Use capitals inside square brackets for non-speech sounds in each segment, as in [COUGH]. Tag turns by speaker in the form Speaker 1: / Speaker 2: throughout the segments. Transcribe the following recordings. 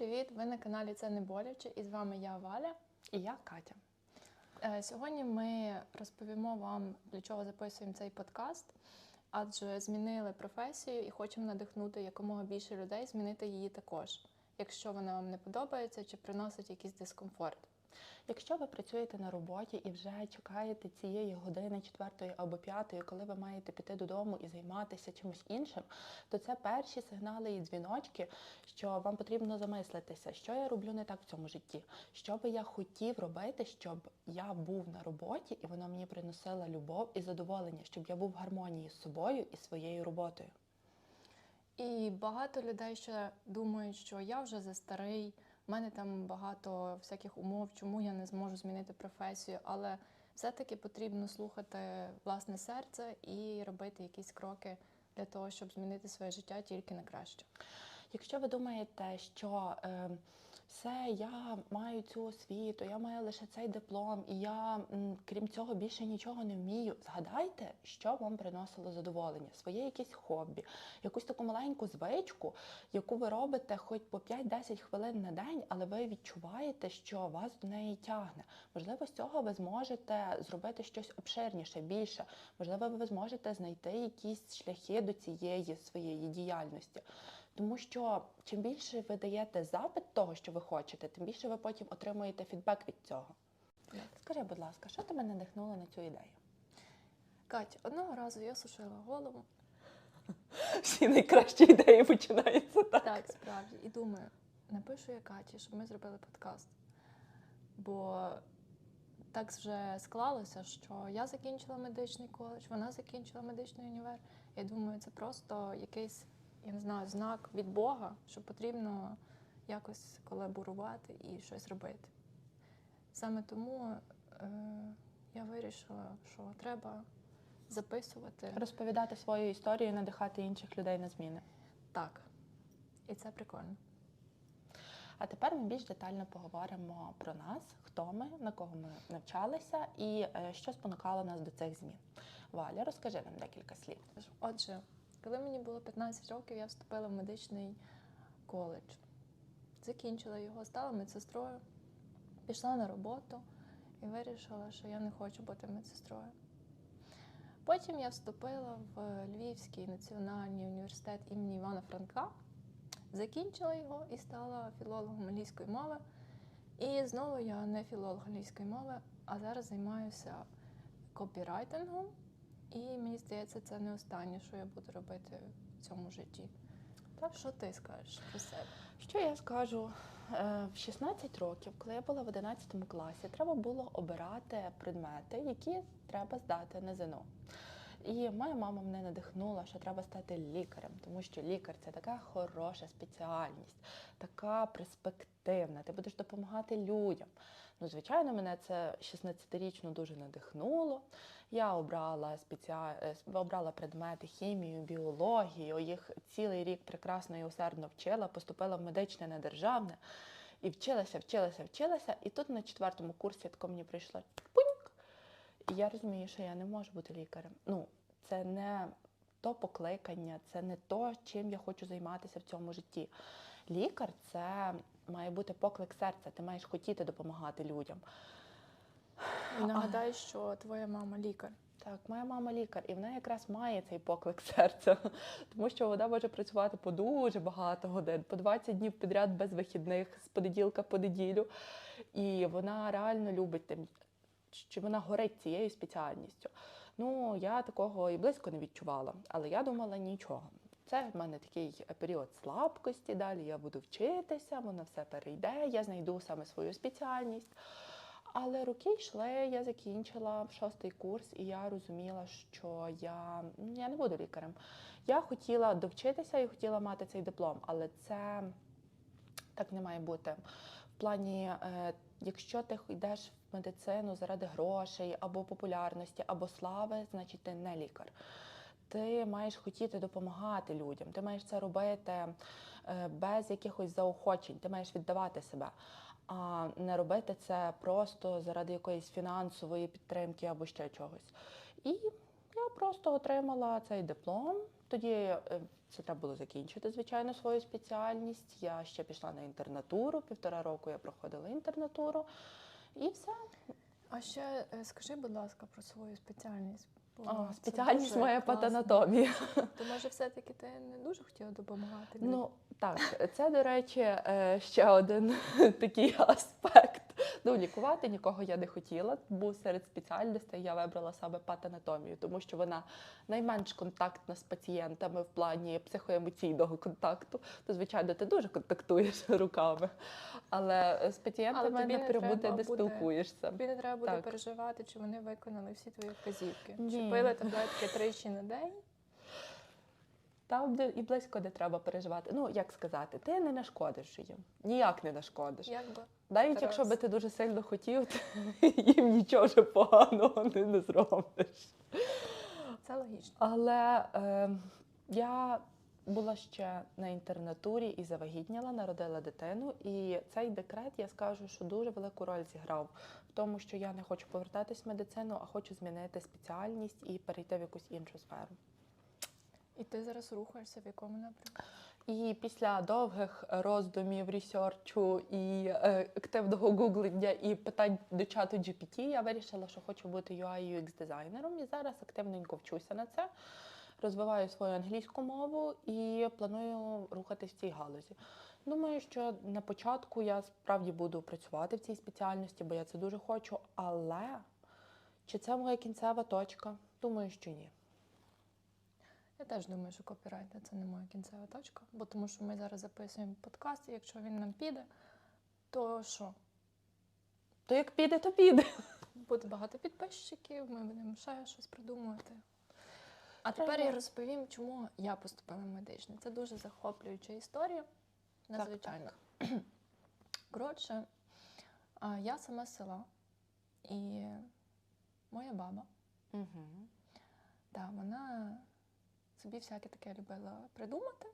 Speaker 1: привіт! Ви на каналі Це не боляче, і з вами я Валя.
Speaker 2: І я Катя.
Speaker 1: Е, Сьогодні ми розповімо вам, для чого записуємо цей подкаст, адже змінили професію і хочемо надихнути якомога більше людей змінити її також, якщо вона вам не подобається чи приносить якийсь дискомфорт.
Speaker 2: Якщо ви працюєте на роботі і вже чекаєте цієї години, четвертої або п'ятої, коли ви маєте піти додому і займатися чимось іншим, то це перші сигнали і дзвіночки, що вам потрібно замислитися, що я роблю не так в цьому житті, що би я хотів робити, щоб я був на роботі і вона мені приносила любов і задоволення, щоб я був в гармонії з собою і своєю роботою.
Speaker 1: І багато людей ще думають, що я вже за в мене там багато всяких умов, чому я не зможу змінити професію, але все-таки потрібно слухати власне серце і робити якісь кроки для того, щоб змінити своє життя тільки на краще.
Speaker 2: Якщо ви думаєте, що е, все, я маю цю освіту, я маю лише цей диплом, і я, крім цього, більше нічого не вмію, згадайте, що вам приносило задоволення, своє якесь хобі, якусь таку маленьку звичку, яку ви робите хоч по 5-10 хвилин на день, але ви відчуваєте, що вас до неї тягне. Можливо, з цього ви зможете зробити щось обширніше, більше. Можливо, ви зможете знайти якісь шляхи до цієї своєї діяльності. Тому що чим більше ви даєте запит того, що ви хочете, тим більше ви потім отримуєте фідбек від цього. Скажи, будь ласка, що тебе надихнуло на цю ідею?
Speaker 1: Кать, одного разу я сушила голову, [LAUGHS]
Speaker 2: Всі найкращі ідеї починаються так.
Speaker 1: так справді, і думаю, напишу я Каті, щоб ми зробили подкаст. Бо так вже склалося, що я закінчила медичний коледж, вона закінчила медичний універ. Я думаю, це просто якийсь, я не знаю, знак від Бога, що потрібно якось колаборувати і щось робити. Саме тому е, я вирішила, що треба записувати
Speaker 2: Розповідати свою історію, і надихати інших людей на зміни.
Speaker 1: так. І це прикольно.
Speaker 2: А тепер ми більш детально поговоримо про нас, хто ми, на кого ми навчалися і е, що спонукало нас до цих змін. Валя, розкажи нам декілька слів.
Speaker 1: Отже, коли мені було 15 років, я вступила в медичний коледж. Закінчила його, стала медсестрою, пішла на роботу і вирішила, що я не хочу бути медсестрою. Потім я вступила в Львівський національний університет імені Івана Франка, закінчила його і стала філологом англійської мови. І знову я не філолог англійської мови, а зараз займаюся копірайтингом. І мені здається, це не останнє, що я буду робити в цьому житті. Так, що ти скажеш про себе?
Speaker 2: Що я скажу? Е, В 16 років, коли я була в 11 класі, треба було обирати предмети, які треба здати на ЗНО. І моя мама мене надихнула, що треба стати лікарем, тому що лікар це така хороша спеціальність, така перспективна. Ти будеш допомагати людям. Ну, звичайно, мене це 16-річно дуже надихнуло. Я обрала спеціа... е, обрала предмети хімію, біологію. Їх цілий рік прекрасно і усердно вчила, поступила в медичне недержавне і вчилася, вчилася, вчилася. І тут на четвертому курсі тако мені прийшло пуньк. І я розумію, що я не можу бути лікарем. Ну, це не то покликання, це не то, чим я хочу займатися в цьому житті. Лікар це має бути поклик серця. Ти маєш хотіти допомагати людям.
Speaker 1: І нагадаю, що твоя мама лікар.
Speaker 2: Так, моя мама лікар, і вона якраз має цей поклик серця, тому що вона може працювати по дуже багато годин, по 20 днів підряд без вихідних, з понеділка по неділю. І вона реально любить тим, що вона горить цією спеціальністю. Ну, я такого і близько не відчувала, але я думала нічого. Це в мене такий період слабкості, далі я буду вчитися, воно все перейде, я знайду саме свою спеціальність. Але роки йшли, я закінчила шостий курс, і я розуміла, що я, я не буду лікарем. Я хотіла довчитися і хотіла мати цей диплом, але це так не має бути. В плані, е, якщо ти йдеш в медицину заради грошей або популярності, або слави, значить ти не лікар. Ти маєш хотіти допомагати людям, ти маєш це робити е, без якихось заохочень, ти маєш віддавати себе а не робити це просто заради якоїсь фінансової підтримки або ще чогось. І Я просто отримала цей диплом. Тоді е, це треба було закінчити, звичайно, свою спеціальність. Я ще пішла на інтернатуру. Півтора року я проходила інтернатуру. І все.
Speaker 1: А ще е, скажи, будь ласка, про свою спеціальність.
Speaker 2: О, спеціальність моя патанатомія.
Speaker 1: То може все-таки ти не дуже хотіла допомагати?
Speaker 2: Ну так, це, до речі, е, ще один [LAUGHS] такий аспект. Ну, лікувати нікого я не хотіла, бо серед спеціальностей я вибрала саме патанатомію, тому що вона найменш контактна з пацієнтами в плані психоемоційного контакту. То, звичайно, ти дуже контактуєш [LAUGHS] руками, але з пацієнтами напряму ти не спілкуєшся.
Speaker 1: Тобі не треба буде
Speaker 2: Так.
Speaker 1: переживати, чи вони виконали всі твої вказівки.
Speaker 2: Ні.
Speaker 1: Чи пили таблетки тричі на день?
Speaker 2: Там де і близько не треба переживати. Ну, як сказати, ти не нашкодиш їм. Ніяк не нашкодиш.
Speaker 1: Як би?
Speaker 2: Навіть
Speaker 1: Тарас.
Speaker 2: якщо би ти дуже сильно хотів, ти [LAUGHS] їм нічого вже поганого не, не зробиш.
Speaker 1: Це логічно.
Speaker 2: Але е, я була ще на інтернатурі і завагітніла, народила дитину. І цей декрет, я скажу, що дуже велику роль зіграв в тому, що я не хочу повертатись в медицину, а хочу змінити спеціальність і перейти в якусь іншу сферу.
Speaker 1: І ти зараз рухаєшся в якому напрямку?
Speaker 2: І після довгих роздумів, ресерчу і е, активного гуглення і питань до чату GPT я вирішила, що хочу бути UI UX дизайнером і зараз активненько вчуся на це. Розвиваю свою англійську мову і планую рухатись в цій галузі. Думаю, що на початку я справді буду працювати в цій спеціальності, бо я це дуже хочу. Але чи це моя кінцева точка? Думаю, що ні.
Speaker 1: Я теж думаю, що копірайтер це не моя кінцева точка, бо тому що ми зараз записуємо подкаст, і якщо він нам піде, то що?
Speaker 2: То як піде, то піде.
Speaker 1: Буде багато підписчиків, ми будемо ще щось придумувати. А тепер я розповім, чому я поступила в медичне. Це дуже захоплююча історія, надзвичайно. Коротше, я сама з села, і моя баба,
Speaker 2: Угу.
Speaker 1: да, вона собі всяке таке любила придумати.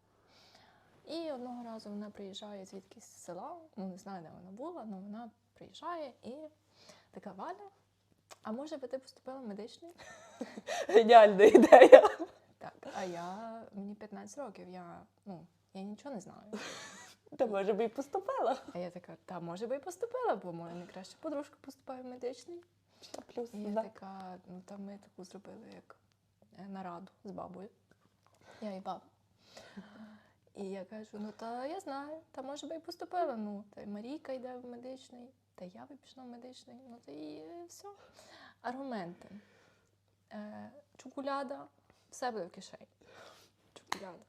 Speaker 1: І одного разу вона приїжджає звідкись з села, ну не знаю, де вона була, але вона приїжджає і така Валя. А може би ти поступила в медичний? [LAUGHS]
Speaker 2: Геніальна ідея.
Speaker 1: Так, а я мені 15 років, я ну я нічого не знаю.
Speaker 2: Та може би і поступила.
Speaker 1: А я така, та може би і поступила, бо моя найкраща подружка поступає в медичний.
Speaker 2: Плюс
Speaker 1: І я
Speaker 2: да.
Speaker 1: така, ну там ми таку зробили як е, нараду з бабою. Я і баба. І я кажу: ну та я знаю, та може би і поступила. Ну, та й Марійка йде в медичний, та я би пішла в медичний, ну та і все. Аргументи. Е, чоколяда, все буде в кишені. Чоколяда.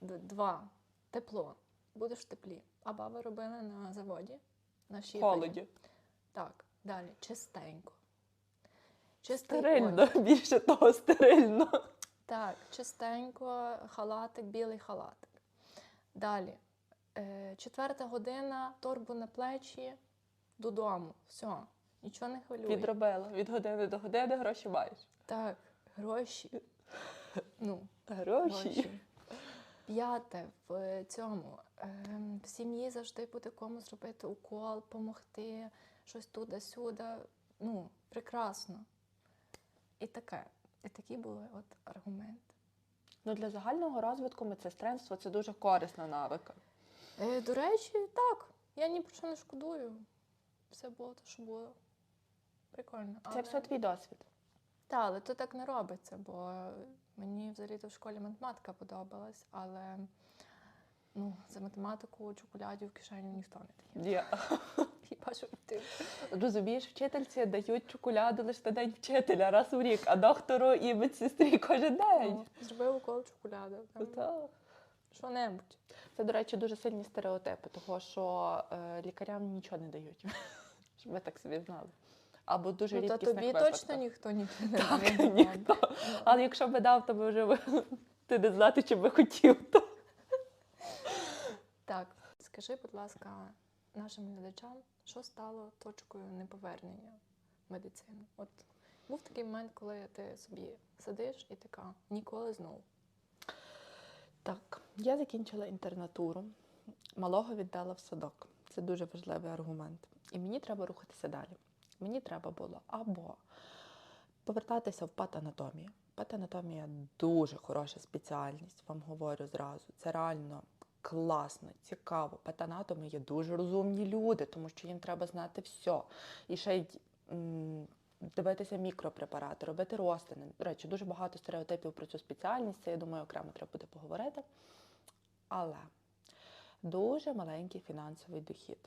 Speaker 1: Два. Тепло. Будеш в теплі. А баба робила на заводі. На
Speaker 2: В холоді.
Speaker 1: Так, далі, чистенько. Чистий
Speaker 2: Стерильно,
Speaker 1: одяг. [LAUGHS]
Speaker 2: більше того, стерильно.
Speaker 1: Так, чистенько, халатик, білий халатик. Далі. Е, четверта година, торбу на плечі, додому. Все, нічого не хвилює.
Speaker 2: Відробила. Від години до години гроші маєш.
Speaker 1: Так, гроші. Ну,
Speaker 2: Гроші.
Speaker 1: гроші. П'яте в цьому. ем, в сім'ї завжди буде кому зробити укол, помогти, щось туди-сюди. Ну, прекрасно. І таке. І такі були от аргументи.
Speaker 2: Ну, для загального розвитку медсестринство це дуже корисна навика.
Speaker 1: Е, до речі, так. Я ні про що не шкодую. Все було те, що було. Прикольно.
Speaker 2: Це все твій досвід.
Speaker 1: Так, але то так не робиться, бо мені взагалі-то в школі математика подобалась, але ну, за математику чоколадів в кишеню ніхто не дає.
Speaker 2: Є. [LAUGHS]
Speaker 1: Хіба що ти.
Speaker 2: Розумієш, вчительці дають чоколяду лише на день вчителя раз у рік, а доктору і медсестрі кожен день.
Speaker 1: Ну, зробив укол чоколяда. Там,
Speaker 2: Так.
Speaker 1: що-небудь.
Speaker 2: Це, до речі, дуже сильні стереотипи, того що е, лікарям нічого не дають. [LAUGHS] Щоб ви так собі знали. Або дуже
Speaker 1: Ну,
Speaker 2: рідкісних
Speaker 1: тобі
Speaker 2: випадках.
Speaker 1: точно ніхто нічого не
Speaker 2: Так,
Speaker 1: дає.
Speaker 2: ніхто. Але якщо би дав, то би вже [LAUGHS] ти не знати, чи би хотів. То.
Speaker 1: Так, скажи, будь ласка, нашим глядачам, що стало точкою неповернення в медицину? От був такий момент, коли ти собі сидиш і така ніколи знову.
Speaker 2: Так, я закінчила інтернатуру, малого віддала в садок. Це дуже важливий аргумент. І мені треба рухатися далі. Мені треба було або повертатися в патанатомію. Патанатомія дуже хороша спеціальність, вам говорю зразу. Це реально класно, цікаво. Патанатоми є дуже розумні люди, тому що їм треба знати все. І ще й дивитися мікропрепарати, робити розтини. До речі, дуже багато стереотипів про цю спеціальність. Це я думаю, окремо треба буде поговорити. Але дуже маленький фінансовий дохід.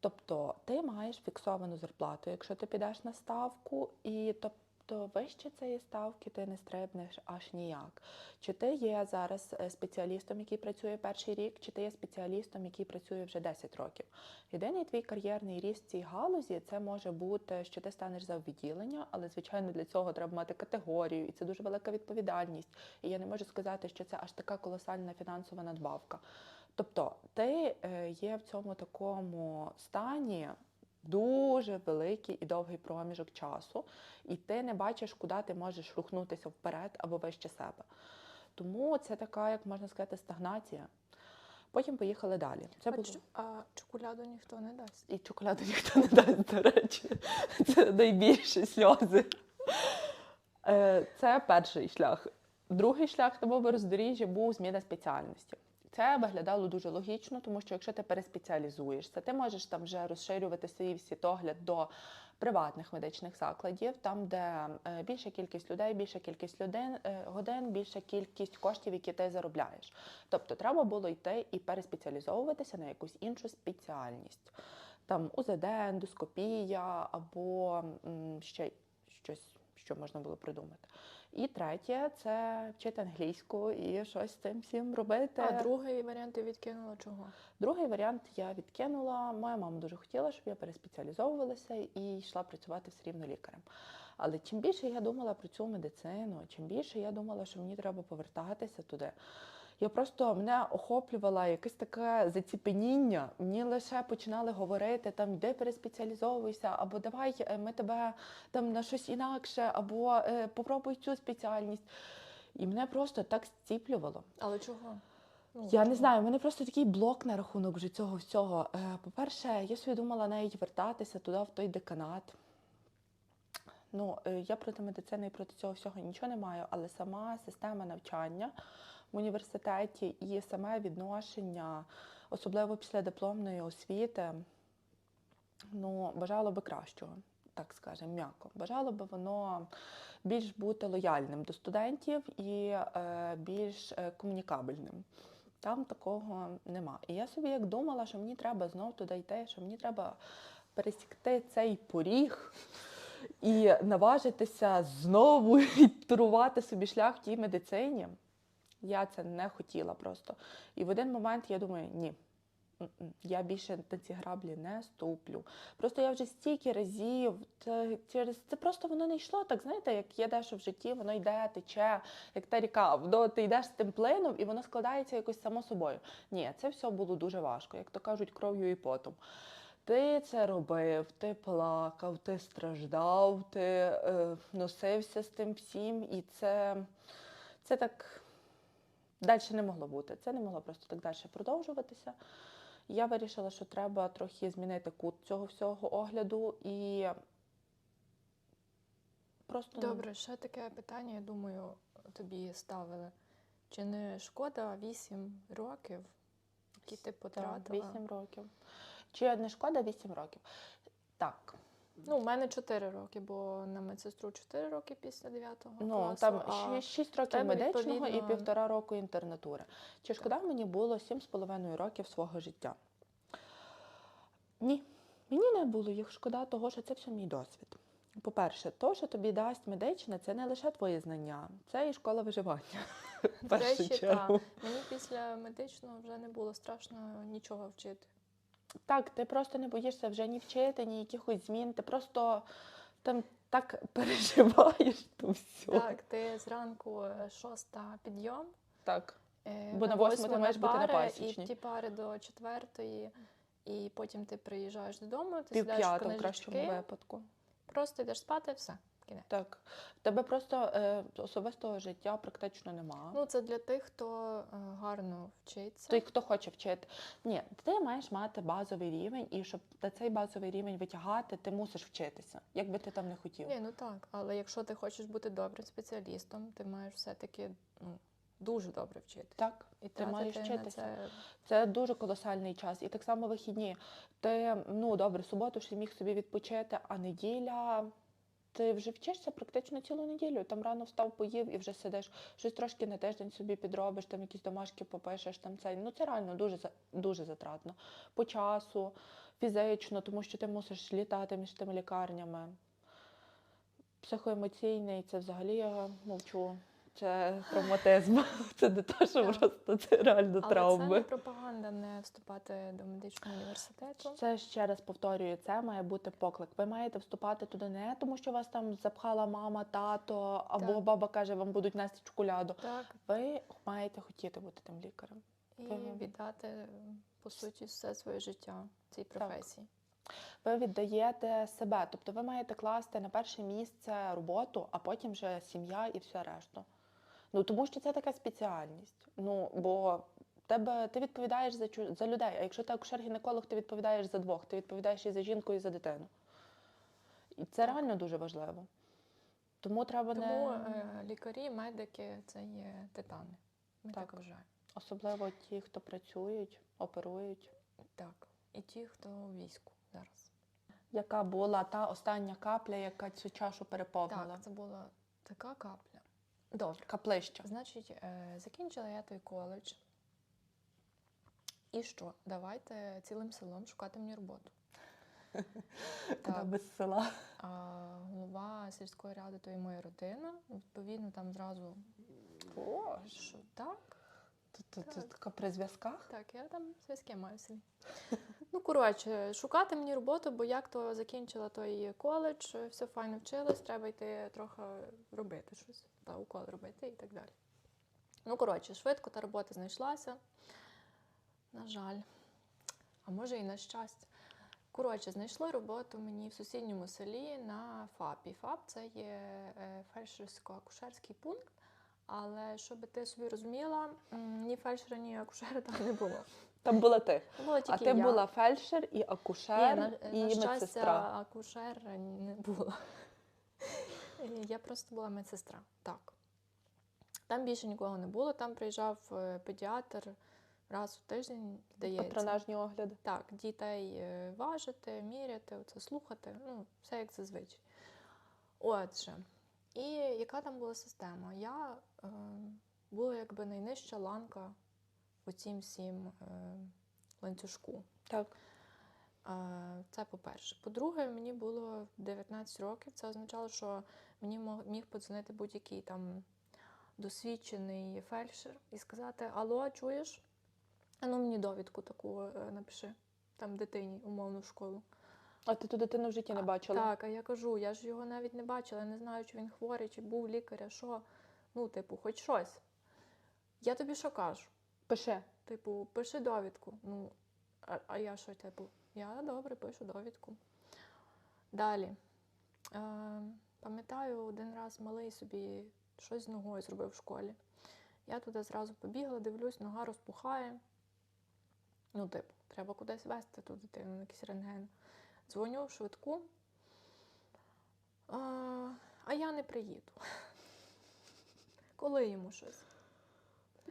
Speaker 2: Тобто ти маєш фіксовану зарплату, якщо ти підеш на ставку, і тобто вище цієї ставки ти не стрибнеш аж ніяк. Чи ти є зараз е, спеціалістом, який працює перший рік, чи ти є спеціалістом, який працює вже 10 років. Єдиний твій кар'єрний ріст в цій галузі це може бути, що ти станеш за відділення, але звичайно для цього треба мати категорію, і це дуже велика відповідальність. І я не можу сказати, що це аж така колосальна фінансова надбавка. Тобто ти е, є в цьому такому стані дуже великий і довгий проміжок часу, і ти не бачиш, куди ти можеш рухнутися вперед або вище себе. Тому це така, як можна сказати, стагнація. Потім поїхали далі. Це
Speaker 1: А,
Speaker 2: було...
Speaker 1: а чоколяду ніхто не дасть.
Speaker 2: І чоколаду ніхто не дасть, до речі. Це найбільші сльози. Е, Це перший шлях. Другий шлях на моєму роздоріжжі був зміна спеціальності. Це виглядало дуже логічно, тому що якщо ти переспеціалізуєшся, ти можеш там вже розширювати свій світогляд до приватних медичних закладів, там, де е, більша кількість людей, більша кількість людей, годин, більша кількість коштів, які ти заробляєш. Тобто треба було йти і переспеціалізовуватися на якусь іншу спеціальність. Там УЗД, ендоскопія або ще щось, що можна було придумати. І третє це вчити англійську і щось з цим всім робити.
Speaker 1: А другий варіант ти відкинула чого?
Speaker 2: Другий варіант я відкинула. Моя мама дуже хотіла, щоб я переспеціалізовувалася і йшла працювати все рівно лікарем. Але чим більше я думала про цю медицину, чим більше я думала, що мені треба повертатися туди. Я просто мене охоплювала якесь таке заціпеніння. Мені лише починали говорити там, йди переспеціалізовуйся, або давай е, ми тебе там на щось інакше, або е, попробуй цю спеціальність. І мене просто так зціплювало.
Speaker 1: Але чого? Ну,
Speaker 2: Я не знаю, у мене просто такий блок на рахунок вже цього всього. Е, По-перше, я собі думала навіть вертатися туди, в той деканат. Ну, е, я проти медицини і проти цього всього нічого не маю, але сама система навчання університеті і саме відношення, особливо після дипломної освіти, ну, бажало би кращого, так скажемо, м'яко. Бажало би воно більш бути лояльним до студентів і е, більш е, комунікабельним. Там такого нема. І я собі як думала, що мені треба знов туди йти, що мені треба пересікти цей поріг і наважитися знову [LAUGHS] відтурувати собі шлях в тій медицині. Я це не хотіла просто. І в один момент я думаю, ні. Я більше на ці граблі не ступлю. Просто я вже стільки разів це, через це просто воно не йшло. Так знаєте, як є дещо в житті, воно йде, тече, як та ріка. Воно ти йдеш з тим плином, і воно складається якось само собою. Ні, це все було дуже важко, як то кажуть, кров'ю і потом. Ти це робив, ти плакав, ти страждав, ти е, носився з тим всім, і це, це так далі не могло бути. Це не могло просто так далі продовжуватися. Я вирішила, що треба трохи змінити кут цього всього огляду і просто ну,
Speaker 1: Добре, ще таке питання, я думаю, тобі ставили. Чи не шкода 8 років, які ти потратила?
Speaker 2: 8 років. Чи не шкода 8 років? Так.
Speaker 1: Ну, у мене 4 роки, бо на медсестру 4 роки після 9
Speaker 2: Ну,
Speaker 1: класу.
Speaker 2: там
Speaker 1: а
Speaker 2: 6 років медичного і півтора року інтернатури. Чи шкода мені було 7,5 років свого життя? Ні, мені не було їх шкода, того, що це все мій досвід. По-перше, то, що тобі дасть медичне, це не лише твої знання, це і школа виживання. В
Speaker 1: До
Speaker 2: першу
Speaker 1: та, мені після медичного вже не було страшно нічого вчити.
Speaker 2: Так, ти просто не боїшся вже ні вчити, ні якихось змін. Ти просто там так [LAUGHS] переживаєш то все.
Speaker 1: Так, ти зранку е, шоста підйом.
Speaker 2: так.
Speaker 1: е,
Speaker 2: Бо на восьму ти маєш бути на
Speaker 1: пари,
Speaker 2: пасічній.
Speaker 1: І ті пари до четвертої, і потім ти приїжджаєш додому, ти
Speaker 2: Пів
Speaker 1: сідаєш в
Speaker 2: п'ятого в кращому випадку.
Speaker 1: просто йдеш спати, все. Кінець.
Speaker 2: Так. Тебе просто е, особистого життя практично нема.
Speaker 1: Ну, це для тих, хто е, гарно вчиться.
Speaker 2: Той, хто хоче вчити. Ні, ти маєш мати базовий рівень, і щоб на цей базовий рівень витягати, ти мусиш вчитися, як би ти там не хотів.
Speaker 1: Ні, ну так, але якщо ти хочеш бути добрим спеціалістом, ти маєш все-таки ну, дуже добре вчитися.
Speaker 2: Так,
Speaker 1: І
Speaker 2: ти маєш вчитися.
Speaker 1: це
Speaker 2: Це дуже колосальний час. І так само вихідні. Ти, ну добре, суботу ще міг собі відпочити, а неділя. Ти вже вчишся практично цілу неділю. Там рано встав, поїв і вже сидиш. Щось трошки на тиждень собі підробиш, там якісь домашки попишеш, там цей. Ну це реально дуже дуже затратно. По часу, фізично, тому що ти мусиш літати між тими лікарнями. Психоемоційний, це взагалі я мовчу. Це травматизм. [LAUGHS] Це не те, що
Speaker 1: Так.
Speaker 2: просто це реально
Speaker 1: Але
Speaker 2: травми.
Speaker 1: це не пропаганда не вступати до медичного університету.
Speaker 2: Це ще раз повторюю, це має бути поклик. Ви маєте вступати туди не тому, що вас там запхала мама, тато або
Speaker 1: Так.
Speaker 2: баба каже, вам будуть нести чоколяду.
Speaker 1: Так,
Speaker 2: Ви маєте хотіти бути тим лікарем.
Speaker 1: і
Speaker 2: Ага.
Speaker 1: віддати по суті все своє життя цій професії.
Speaker 2: Ви віддаєте себе, тобто ви маєте класти на перше місце роботу, а потім вже сім'я і все решта. Ну тому що це така спеціальність. Ну бо тебе ти відповідаєш за за людей. А якщо ти акушер-гінеколог, ти відповідаєш за двох, ти відповідаєш і за жінку, і за дитину. І це реально дуже важливо. Тому треба
Speaker 1: Тому
Speaker 2: не
Speaker 1: е, лікарі, медики це є титани. Ми так,
Speaker 2: Так.
Speaker 1: вважаємо.
Speaker 2: особливо ті, хто працюють, оперують.
Speaker 1: Так. І ті, хто у війську зараз.
Speaker 2: Яка була та остання капля, яка цю чашу переповнила?
Speaker 1: Так, це була така капля. Добре.
Speaker 2: Каплища.
Speaker 1: Значить, е, закінчила я той коледж. І що? Давайте цілим селом шукати мені роботу. [LAUGHS]
Speaker 2: Куди без села.
Speaker 1: А голова сільської ради то і моя родина. Відповідно, там зразу
Speaker 2: Боже.
Speaker 1: що так,
Speaker 2: Тут, тут, тут така при зв'язках.
Speaker 1: так, я там зв'язки маю в селі. [LAUGHS] Ну, коротше, шукати мені роботу, бо як то закінчила той коледж, все файно вчилась, треба йти трохи робити щось, та укол робити і так далі. Ну, коротше, швидко та робота знайшлася. На жаль. А може і на щастя. Коротше, знайшли роботу мені в сусідньому селі на ФАПі. ФАП це є е, фельдшерсько-акушерський пункт. Але щоб ти собі розуміла, ні фельдшера, ні акушера там не було.
Speaker 2: Там була ти.
Speaker 1: Було тільки
Speaker 2: А ти
Speaker 1: я.
Speaker 2: була фельдшер і акушер,
Speaker 1: Ні, на,
Speaker 2: і
Speaker 1: на щастя,
Speaker 2: медсестра.
Speaker 1: акушера не було. Е, [LAUGHS] Я просто була медсестра. Так. Там більше нікого не було. Там приїжджав е, педіатр раз в тиждень, здається.
Speaker 2: Патронажні огляди.
Speaker 1: Так, дітей е, важити, міряти, оце слухати, ну, все як зазвичай. Отже, і яка там була система? Я е, була якби найнижча ланка у цім всім е, ланцюжку.
Speaker 2: Так.
Speaker 1: Це по-перше. По-друге, мені було 19 років. Це означало, що мені міг подзвонити будь-який там досвідчений фельдшер і сказати: Алло, чуєш? А ну мені довідку таку е, напиши, там дитині, умовно, в школу.
Speaker 2: А ти ту дитину в житті не
Speaker 1: А,
Speaker 2: бачила?
Speaker 1: Так, а я кажу, я ж його навіть не бачила, я не знаю, чи він хворий, чи був лікаря, що. Ну, типу, хоч щось. Я тобі що кажу?
Speaker 2: Пиши.
Speaker 1: Типу, пиши довідку. Ну, а, а я що, типу, я добре пишу довідку. Далі. Е, пам'ятаю, один раз малий собі щось з ногою зробив в школі. Я туди зразу побігла, дивлюсь, нога розпухає. Ну, типу, треба кудись вести ту дитину на якийсь рентген. Дзвоню в швидку. А, а я не приїду. [LAUGHS] Коли йому щось?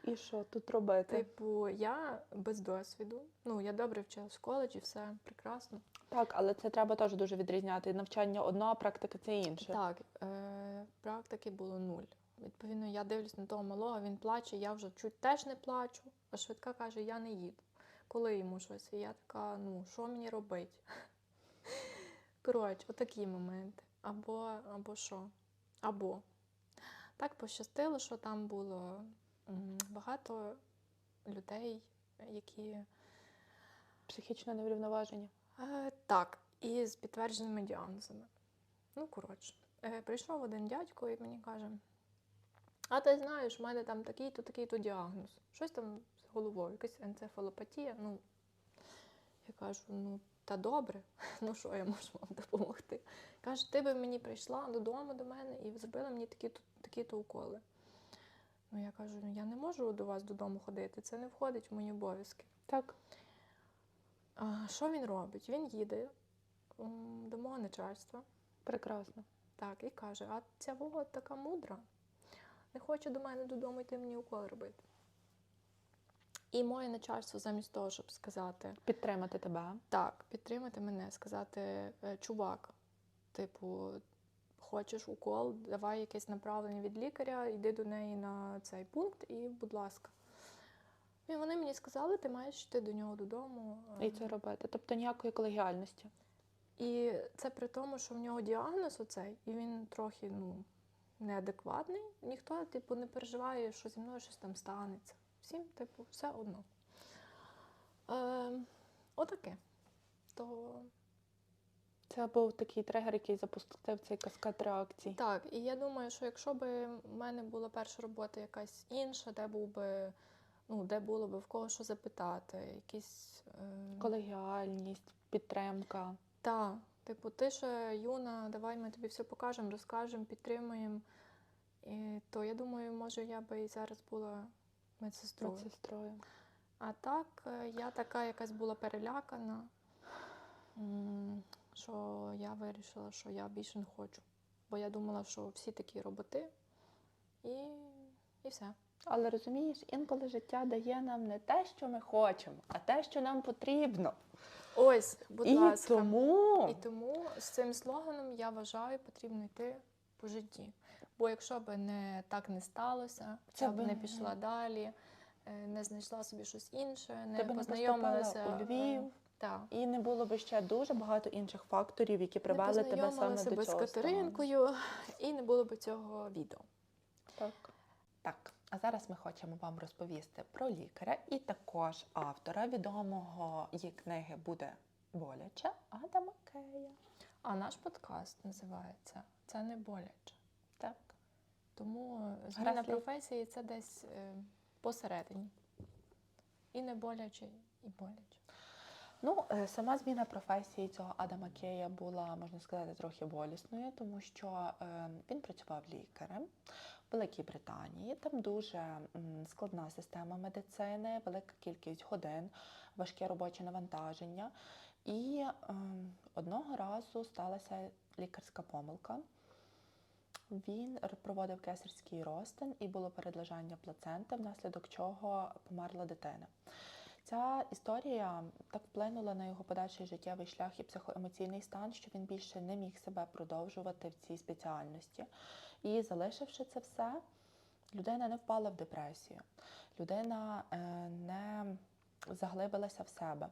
Speaker 2: І що тут робити?
Speaker 1: Типу, я без досвіду. Ну, я добре вчилась в коледжі, все прекрасно.
Speaker 2: Так, але це треба теж дуже відрізняти. Навчання одно, а практика це інше.
Speaker 1: Так, е, практики було нуль. Відповідно, я дивлюсь на того малого, він плаче, я вже чуть теж не плачу, а швидка каже, я не їду. Коли йому щось? І я така, ну, що мені робити? Коротше, отакі моменти. Або, або що? Або. Так пощастило, що там було багато людей, які
Speaker 2: Психічне неврівноваження.
Speaker 1: Е, так, і з підтвердженими діагнозами. Ну, коротше, е, прийшов один дядько і мені каже: А ти знаєш, в мене там такий-то, такий-то діагноз. Щось там з головою, якась енцефалопатія. Ну, я кажу, ну, та добре, [LAUGHS] ну що я можу вам допомогти? Каже, ти би мені прийшла додому до мене і зробила мені такі такі-то уколи. Ну, я кажу, ну я не можу до вас додому ходити, це не входить в мої обов'язки.
Speaker 2: Так.
Speaker 1: А що він робить? Він їде до мого начальства,
Speaker 2: Прекрасно.
Speaker 1: так, і каже: а ця Вова така мудра, не хоче до мене додому йти мені уколи робити. І моє начальство, замість того, щоб сказати,
Speaker 2: Підтримати тебе.
Speaker 1: так, підтримати мене, сказати, «Е, чувак, типу, хочеш укол, давай якесь направлення від лікаря, йди до неї на цей пункт і, будь ласка. І вони мені сказали, ти маєш йти до нього додому. е,
Speaker 2: І це робити. Тобто ніякої колегіальності.
Speaker 1: І це при тому, що в нього діагноз оцей, і він трохи ну, неадекватний. Ніхто, типу, не переживає, що зі мною щось там станеться. Всім, типу, все одно. Е, отаке. То
Speaker 2: Це був такий тригер, який запустив цей каскад реакцій.
Speaker 1: так, і я думаю, що якщо б в мене була перша робота якась інша, де був би, ну, де було б в кого що запитати, якісь. Е...
Speaker 2: Колегіальність, підтримка.
Speaker 1: Так, типу, ти ще юна, давай ми тобі все покажемо, розкажемо, підтримуємо. І, то я думаю, може, я би і зараз була медсестрою.
Speaker 2: Медсестрою.
Speaker 1: А так, е, я така якась була перелякана, що я вирішила, що я більше не хочу. Бо я думала, що всі такі роботи, і, і все.
Speaker 2: Але розумієш, інколи життя дає нам не те, що ми хочемо, а те, що нам потрібно.
Speaker 1: Ось, будь
Speaker 2: і
Speaker 1: ласка.
Speaker 2: тому
Speaker 1: І тому з цим слоганом я вважаю, потрібно йти по житті. Бо якщо б не так не сталося,
Speaker 2: Це
Speaker 1: я б не пішла далі, е, не знайшла собі щось інше, не
Speaker 2: Ти не
Speaker 1: познайомилася
Speaker 2: у Львів.
Speaker 1: Так.
Speaker 2: і не було б ще дуже багато інших факторів, які привели тебе саме
Speaker 1: познайомилася
Speaker 2: до
Speaker 1: би з
Speaker 2: цього.
Speaker 1: Катеринкою, і не було б цього відео.
Speaker 2: Так. Так, а зараз ми хочемо вам розповісти про лікаря і також автора відомого її книги буде боляче Адама Кея.
Speaker 1: А наш подкаст називається Це не боляче.
Speaker 2: Так.
Speaker 1: Тому зміна професії це десь е, посередині. І не боляче, і боляче.
Speaker 2: Ну, е, сама зміна професії цього Адама Кея була, можна сказати, трохи болісною, тому що е, він працював лікарем в Великій Британії. Там дуже складна система медицини, велика кількість годин, важке робоче навантаження. І е, одного разу сталася лікарська помилка. Він проводив кесарський розтин і було передлежання плаценти, внаслідок чого померла дитина. Ця історія так вплинула на його подальший життєвий шлях і психоемоційний стан, що він більше не міг себе продовжувати в цій спеціальності. І залишивши це все, людина не впала в депресію, людина е, не заглибилася в себе,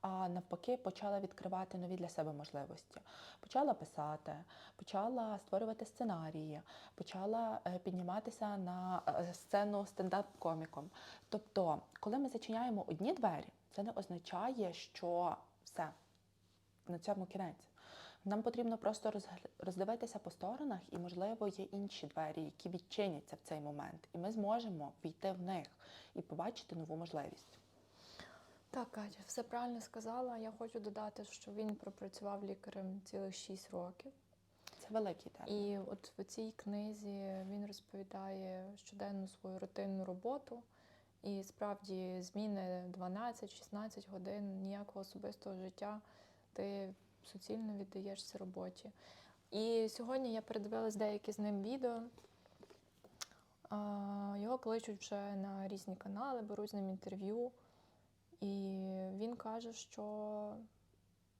Speaker 2: а навпаки почала відкривати нові для себе можливості. Почала писати, почала створювати сценарії, почала е, підніматися на е, сцену стендап-коміком. Тобто, коли ми зачиняємо одні двері, це не означає, що все, на цьому кінець. Нам потрібно просто роздивитися по сторонах, і, можливо, є інші двері, які відчиняться в цей момент, і ми зможемо війти в них і побачити нову можливість.
Speaker 1: Так, Катя, все правильно сказала. Я хочу додати, що він пропрацював лікарем цілих 6 років.
Speaker 2: Це великий термін.
Speaker 1: І от в цій книзі він розповідає щоденну свою рутинну роботу. І справді зміни 12-16 годин, ніякого особистого життя. Ти суцільно віддаєшся роботі. І сьогодні я передивилась деякі з ним відео. Його кличуть вже на різні канали, беруть з ним інтерв'ю. І він каже, що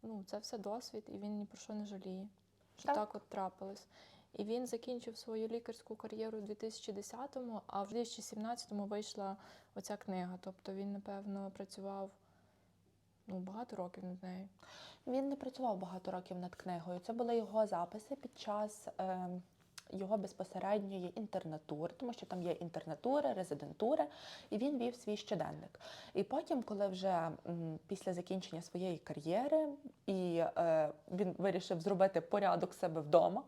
Speaker 1: ну, це все досвід, і він ні про що не жаліє. Що
Speaker 2: Так.
Speaker 1: так, от трапилось. І він закінчив свою лікарську кар'єру у 2010-му, а в 2017-му вийшла оця книга. Тобто він, напевно, працював ну, багато років над нею.
Speaker 2: Він не працював багато років над книгою. Це були його записи під час е, його безпосередньої інтернатури, тому що там є інтернатура, резидентура, і він вів свій щоденник. І потім, коли вже після закінчення своєї кар'єри, і е, він вирішив зробити порядок себе вдома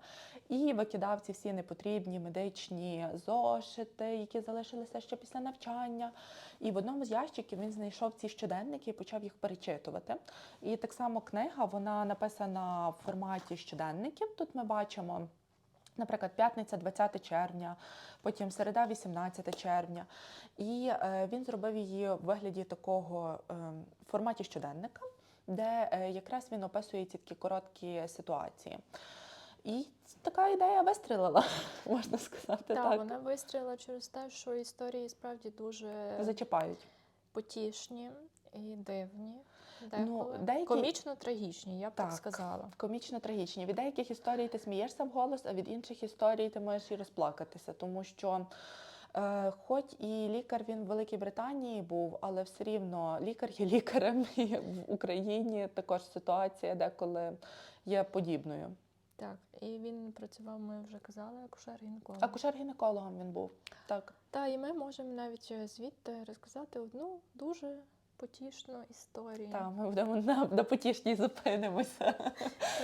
Speaker 2: і викидав ці всі непотрібні медичні зошити, які залишилися ще після навчання. І в одному з ящиків він знайшов ці щоденники і почав їх перечитувати. І так само книга вона написана в форматі щоденників. Тут ми бачимо. Наприклад, п'ятниця 20 червня, потім середа 18 червня. І е, він зробив її в вигляді такого е, в форматі щоденника, де е, якраз він описує ці такі короткі ситуації. І така ідея вистрілила, [LAUGHS] можна сказати
Speaker 1: Так,
Speaker 2: так.
Speaker 1: вона вистрілила через те, що історії справді дуже
Speaker 2: Зачіпають.
Speaker 1: потішні і дивні.
Speaker 2: Ну, деякі-
Speaker 1: Комічно-трагічні, я б так,
Speaker 2: Так.
Speaker 1: сказала.
Speaker 2: Комічно трагічні. Від деяких історій ти смієшся вголос, а від інших історій ти можеш і розплакатися, тому що. Е, хоч і лікар він в Великій Британії був, але все рівно лікар є лікарем, [LAUGHS] і в Україні також ситуація деколи є подібною.
Speaker 1: Так, і він працював, ми вже казали, акушер-гінеколог.
Speaker 2: Акушер-гінекологом він був. Так.
Speaker 1: Та, і ми можемо навіть е, звідти розказати одну дуже потішну історію.
Speaker 2: Так, ми будемо на, на потішній зупинимося.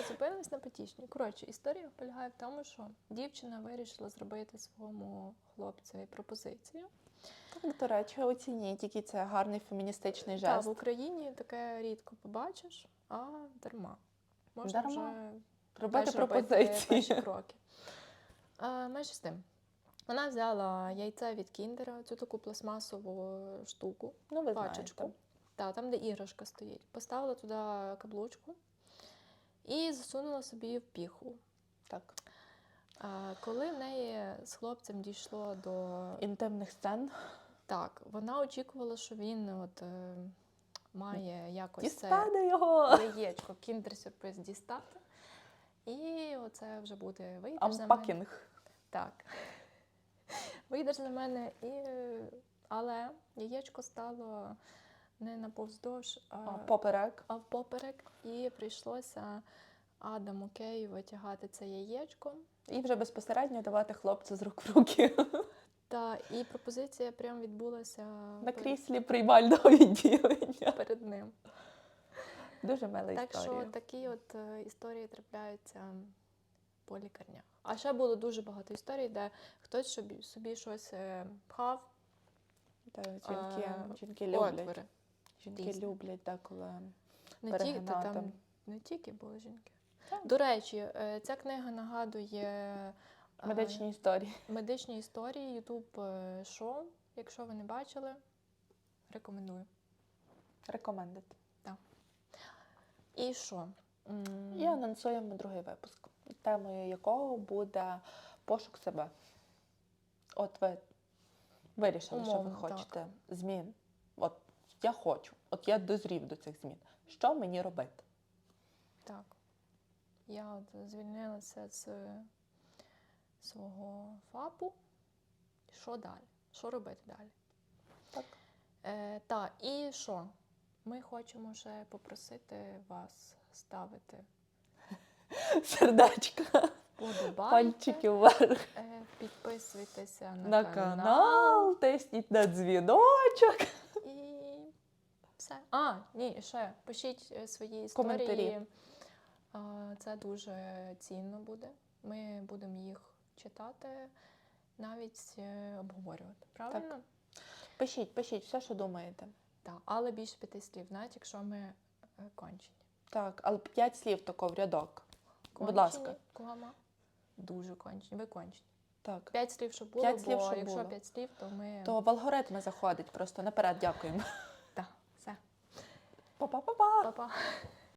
Speaker 1: Зупинимось на потішній. Коротше, історія полягає в тому, що дівчина вирішила зробити своєму хлопцеві пропозицію.
Speaker 2: Так, до речі, оцініть, який це гарний феміністичний жест.
Speaker 1: в Україні таке рідко побачиш, а дарма. Можна
Speaker 2: Дарма.
Speaker 1: вже
Speaker 2: Робити пропозиції.
Speaker 1: перші кроки. А, майже з тим. Вона взяла яйце від кіндера, цю таку пластмасову штуку,
Speaker 2: Ну, ви
Speaker 1: пачечку.
Speaker 2: знаєте.
Speaker 1: Та, там, де іграшка стоїть. Поставила туди каблучку і засунула собі в піху.
Speaker 2: Так.
Speaker 1: А, коли в неї з хлопцем дійшло до
Speaker 2: Інтимних сцен.
Speaker 1: так, вона очікувала, що він от, е, має якось це
Speaker 2: Дістане його.
Speaker 1: яєчко кіндер-сюрприз дістати. І оце вже буде вийдеш за мене. Так. Вийдеш за мене, і... але яєчко стало не на повздовж, а,
Speaker 2: А, Поперек.
Speaker 1: а впоперек. І прийшлося Адаму Кею витягати це яєчко.
Speaker 2: І вже безпосередньо давати хлопцю з рук в руки.
Speaker 1: Та і пропозиція прям відбулася
Speaker 2: На кріслі приймального відділення.
Speaker 1: перед ним.
Speaker 2: Дуже мила
Speaker 1: Так
Speaker 2: історія.
Speaker 1: що такі от е, історії трапляються по лікарнях. А ще було дуже багато історій, де хтось собі, собі щось е, пхав
Speaker 2: Та, жінки,
Speaker 1: а,
Speaker 2: жінки люблять.
Speaker 1: отвори.
Speaker 2: Жінки
Speaker 1: Дійсно.
Speaker 2: люблять деколи.
Speaker 1: Не тільки, та там не тільки були жінки.
Speaker 2: Так.
Speaker 1: До речі, е, ця книга нагадує е,
Speaker 2: Медичні історії. [LAUGHS]
Speaker 1: медичні історії, Ютуб е, шоу. Якщо ви не бачили, рекомендую.
Speaker 2: Рекомендит.
Speaker 1: І що?
Speaker 2: І анонсуємо другий випуск, темою якого буде пошук себе. От ви вирішили, що ви
Speaker 1: Умовно, так.
Speaker 2: хочете змін. Я хочу, от я дозрів до цих змін. Що мені робити?
Speaker 1: Так. Я от звільнилася з свого ФАПу. Що далі? Що робити далі?
Speaker 2: Так.
Speaker 1: Е, та, і що? Ми хочемо ще попросити вас ставити [LAUGHS]
Speaker 2: Сердечка, пальчики вверх
Speaker 1: е, підписуйтеся на,
Speaker 2: на канал, тисніть на дзвіночок.
Speaker 1: Все. А, ні, ще пишіть е, свої історії.
Speaker 2: Коментарі.
Speaker 1: Це дуже цінно буде. Ми будемо їх читати, навіть е, обговорювати. Правильно?
Speaker 2: Пишіть, пишіть все, що думаєте.
Speaker 1: Так. Але більше п'яти слів, навіть якщо ми е, кончені.
Speaker 2: Так, але п'ять слів тако в рядок. Будь ласка.
Speaker 1: Кома. Дуже кончені. Ви кончені.
Speaker 2: Так.
Speaker 1: П'ять слів, щоб було,
Speaker 2: П'ять слів,
Speaker 1: бо
Speaker 2: щоб
Speaker 1: якщо
Speaker 2: було.
Speaker 1: п'ять слів, то ми.
Speaker 2: То в алгоритми заходить просто наперед. Дякуємо.
Speaker 1: Так, все.
Speaker 2: Па-па-па-па!
Speaker 1: Па-па.